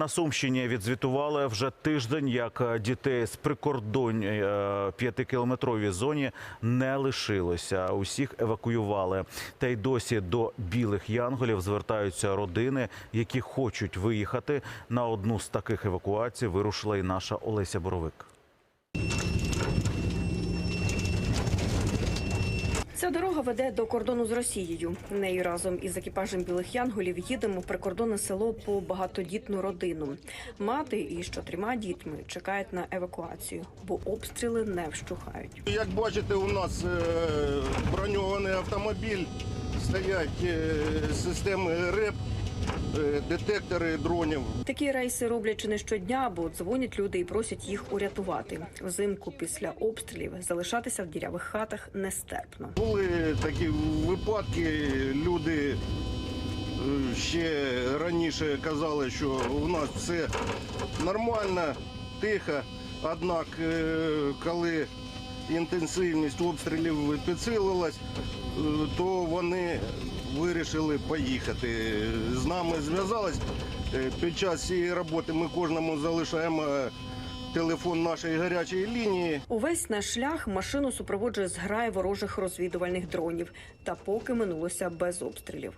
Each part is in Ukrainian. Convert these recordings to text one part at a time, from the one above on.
На Сумщині відзвітували вже тиждень, як дітей з прикордонь е, п'ятикілометровій зоні не лишилося. Усіх евакуювали. Та й досі до білих янголів звертаються родини, які хочуть виїхати. На одну з таких евакуацій вирушила і наша Олеся Боровик. Ця дорога веде до кордону з Росією. Нею разом із екіпажем білих янголів їдемо прикордонне село по багатодітну родину. Мати із чотирма дітьми чекають на евакуацію, бо обстріли не вщухають. Як бачите, у нас е, броньований автомобіль, стоять е, системи РЕП, детектори дронів. Такі рейси роблять чи не щодня, бо дзвонять люди і просять їх урятувати. Взимку після обстрілів залишатися в дірявих хатах нестерпно. Були такі випадки, люди е, ще раніше казали, що у нас все нормально, тихо. Однак, е, коли інтенсивність обстрілів підсилилась, е, то вони вирішили поїхати. З нами зв'язались. Е, Під час цієї роботи ми кожному залишаємо е, телефон нашої гарячої лінії. Увесь наш шлях машину супроводжує зграя ворожих розвідувальних дронів. Та поки минулося без обстрілів.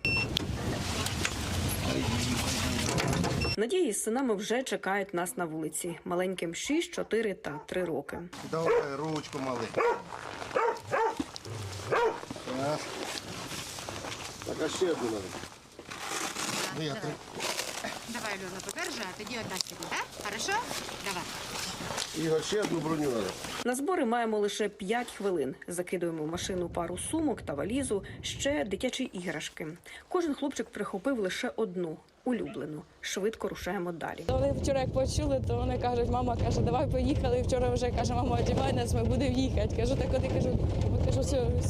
Надії з синами вже чекають нас на вулиці. Маленьким 6, 4 та 3 роки. Давай ручку маленьку. Так. А ще одну надо. Ну, я три. Давай, Льона, подержи, а тоді одна сьогодні, так? Хорошо? Давай. Ігор, ще одну броню надо. На збори маємо лише 5 хвилин. Закидуємо в машину пару сумок та валізу, ще дитячі іграшки. Кожен хлопчик прихопив лише одну улюблену. Швидко рушаємо далі. Вони вчора як почули, то вони кажуть, мама каже, давай поїхали. Вчора вже каже, мама, одягай нас, ми будемо їхати. Кажу, так куди кажу, кажу,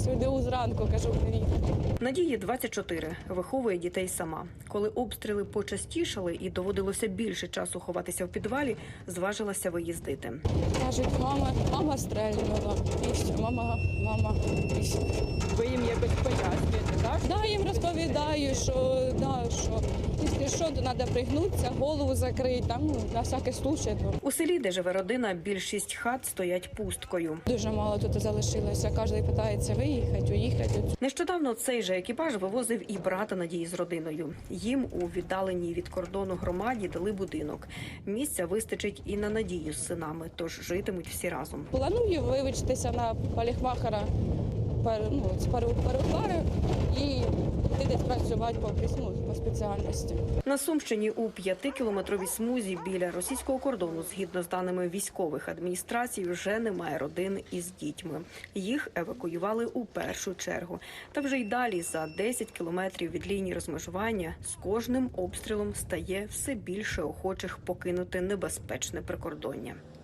сюди у зранку, кажу, будемо їхати. Надії 24, виховує дітей сама. Коли обстріли почастішали і доводилося більше часу ховатися в підвалі, зважилася виїздити. Кажуть, мама, мама стрельнула. І все, мама, мама, і все. Ви їм якось пояснюєте, так? Да, їм розповідаю, що, да, що що, то треба пригнутися, голову закрити, там, ну, на всякий случай. У селі, де живе родина, більшість хат стоять пусткою. Дуже мало тут залишилося. Кожен питається виїхати, уїхати. Нещодавно цей же екіпаж вивозив і брата Надії з родиною. Їм у віддаленій від кордону громаді дали будинок. Місця вистачить і на Надію з синами, тож житимуть всі разом. Планую вивчитися на поліхмахера пер- ну, з і йти десь працювати по, ну, по спеціальності. На Сумщині у п'ятикілометровій смузі біля російського кордону, згідно з даними військових адміністрацій, вже немає родин із дітьми. Їх евакуювали у першу чергу. Та вже й далі за 10 кілометрів від лінії розмежування з кожним обстрілом стає все більше охочих покинути небезпечне прикордоння.